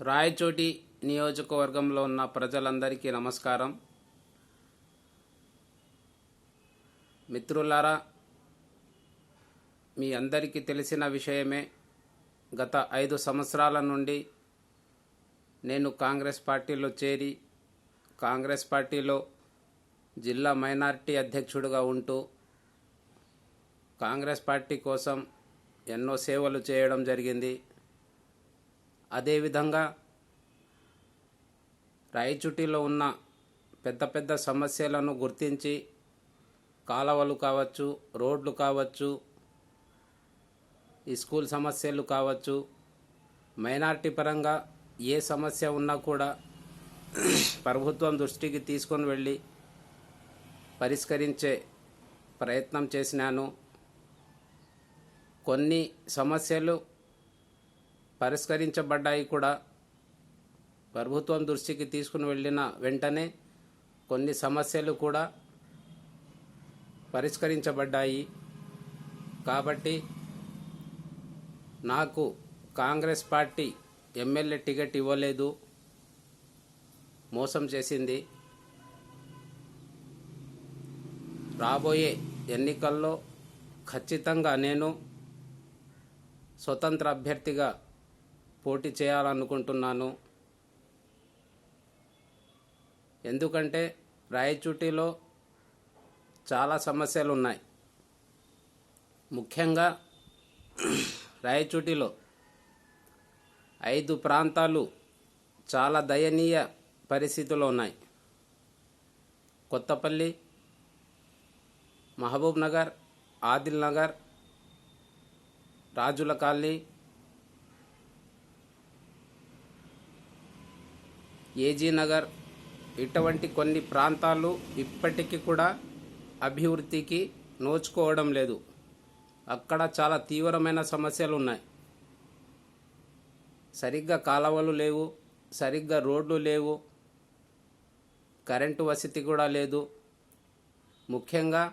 రాయచోటి నియోజకవర్గంలో ఉన్న ప్రజలందరికీ నమస్కారం. మిత్రులారా మీ అందరికీ తెలిసిన విషయమే గత ఐదు సంవత్సరాల నుండి నేను కాంగ్రెస్ పార్టీలో చేరి కాంగ్రెస్ పార్టీలో జిల్లా మైనార్టీ అధ్యక్షుడిగా ఉంటూ కాంగ్రెస్ పార్టీ కోసం ఎన్నో సేవలు చేయడం జరిగింది. అదేవిధంగా రాయచుటిలో ఉన్న పెద్ద పెద్ద సమస్యలను గుర్తించి కాలవలు కావచ్చు రోడ్లు కావచ్చు స్కూల్ సమస్యలు కావచ్చు మైనార్టీ పరంగా ఏ సమస్య ఉన్నా కూడా ప్రభుత్వం దృష్టికి తీసుకొని వెళ్ళి పరిష్కరించే ప్రయత్నం చేసినాను. కొన్ని సమస్యలు పరిష్కరించబడ్డాయి కూడా. ప్రభుత్వం దృష్టికి తీసుకుని వెళ్ళిన వెంటనే కొన్ని సమస్యలు కూడా పరిష్కరించబడ్డాయి. కాబట్టి నాకు కాంగ్రెస్ పార్టీ ఎమ్మెల్యే టికెట్ ఇవ్వలేదు. మోసం చేసింది. రాబోయే ఎన్నికల్లో ఖచ్చితంగా నేను స్వతంత్ర అభ్యర్థిగా పోటీ చేయాలనుకుంటున్నాను. ఎందుకంటే రాయచూటిలో చాలా సమస్యలు ఉన్నాయి ముఖ్యంగా రాయచూటిలో ఐదు ప్రాంతాలు చాలా దయనీయ పరిస్థితుల్లో ఉన్నాయి. కొత్తపల్లి మహబూబ్ నగర్ ఆదిల్ నగర్ రాజుల కాలనీ ఏజీ నగర్ ఇటువంటి కొన్ని ప్రాంతాలు ఇప్పటికీ కూడా అభివృద్ధికి నోచుకోవడం లేదు. అక్కడ చాలా తీవ్రమైన సమస్యలు ఉన్నాయి సరిగ్గా కాలువలు లేవు సరిగ్గా రోడ్లు లేవు కరెంటు వసతి కూడా లేదు. ముఖ్యంగా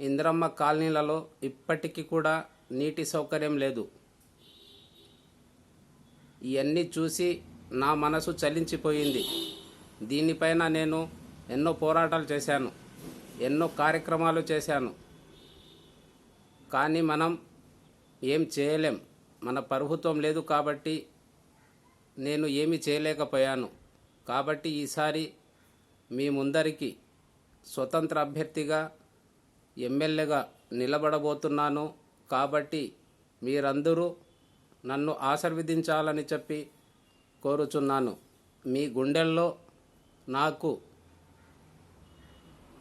ఇంద్రమ్మ కాలనీలలో ఇప్పటికీ కూడా నీటి సౌకర్యం లేదు. ఇవన్నీ చూసి నా మనసు చలించిపోయింది. దీనిపైన నేను ఎన్నో పోరాటాలు చేశాను. ఎన్నో కార్యక్రమాలు చేశాను. కానీ మనం ఏం చేయలేం. మన ప్రభుత్వం లేదు కాబట్టి నేను ఏమి చేయలేకపోయాను. కాబట్టి ఈసారి మీ ముందరికి స్వతంత్ర అభ్యర్థిగా ఎమ్మెల్యేగా నిలబడబోతున్నాను. కాబట్టి మీరందరూ నన్ను ఆశీర్వదించాలని చెప్పి కోరుచున్నాను. మీ గుండెల్లో నాకు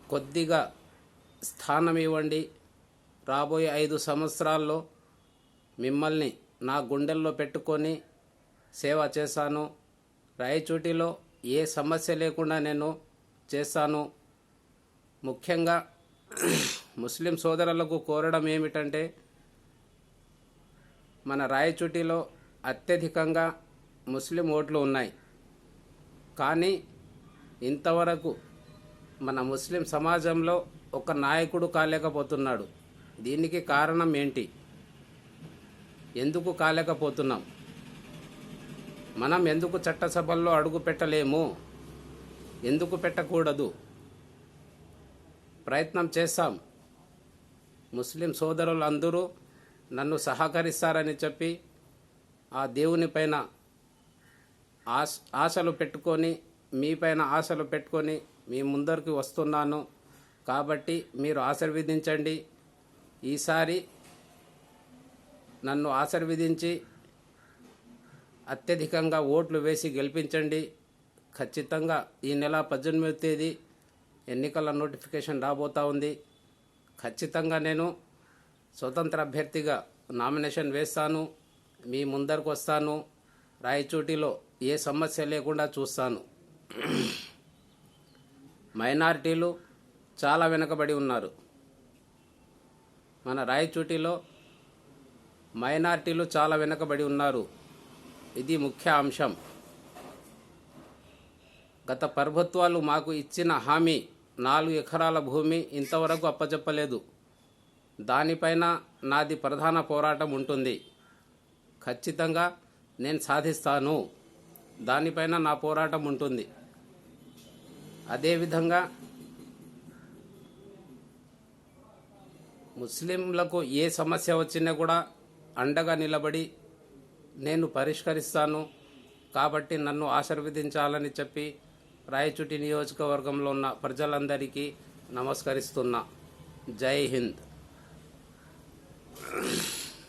కొద్దిగా స్థానం ఇవ్వండి. రాబోయే ఐదు సంవత్సరాల్లో మిమ్మల్ని నా గుండెల్లో పెట్టుకొని సేవ చేశాను. రాయచూటిలో ఏ సమస్య లేకుండా నేను చేశాను. ముఖ్యంగా ముస్లిం సోదరులకు కోరడం ఏమిటంటే మన రాయచూటిలో అత్యధికంగా ముస్లిం ఓట్లు ఉన్నాయి. కానీ ఇంతవరకు మన ముస్లిం సమాజంలో ఒక నాయకుడు కాలేకపోతున్నాడు. దీనికి కారణం ఏంటి? ఎందుకు కాలేకపోతున్నాం? మనం ఎందుకు చట్టసభల్లో అడుగు పెట్టలేము? ఎందుకు పెట్టకూడదు? ప్రయత్నం చేస్తాం. ముస్లిం సోదరులందరూ నన్ను సహకరిస్తారని చెప్పి ఆ దేవుని పైన ఆశ ఆశలు పెట్టుకొని మీపైన ఆశలు పెట్టుకొని మీ ముందరికి వస్తున్నాను. కాబట్టి మీరు ఆశీర్వదించండి. ఈసారి నన్ను ఆశీర్వదించి అత్యధికంగా ఓట్లు వేసి గెలిపించండి. ఖచ్చితంగా ఈ నెల పద్దెనిమిది తేదీ ఎన్నికల నోటిఫికేషన్ రాబోతా ఉంది. ఖచ్చితంగా నేను స్వతంత్ర అభ్యర్థిగా నామినేషన్ వేస్తాను. మీ ముందరకు వస్తాను. రాయచోటిలో ఏ సమస్య లేకుండా చూస్తాను. మైనారిటీలు చాలా వెనుకబడి ఉన్నారు. మన రాయచూటిలో మైనారిటీలు చాలా వెనుకబడి ఉన్నారు. ఇది ముఖ్య అంశం. గత ప్రభుత్వాలు మాకు ఇచ్చిన హామీ నాలుగు ఎకరాల భూమి ఇంతవరకు అప్పచెప్పలేదు దానిపైన నాది ప్రధాన పోరాటం ఉంటుంది. ఖచ్చితంగా నేను సాధిస్తాను. దానిపైన నా పోరాటం ఉంటుంది. అదేవిధంగా ముస్లింలకు ఏ సమస్య వచ్చినా కూడా అండగా నిలబడి నేను పరిష్కరిస్తాను కాబట్టి నన్ను ఆశీర్వదించాలని చెప్పి రాయచుటి నియోజకవర్గంలో ఉన్న ప్రజలందరికీ నమస్కరిస్తున్నా. జై హింద్.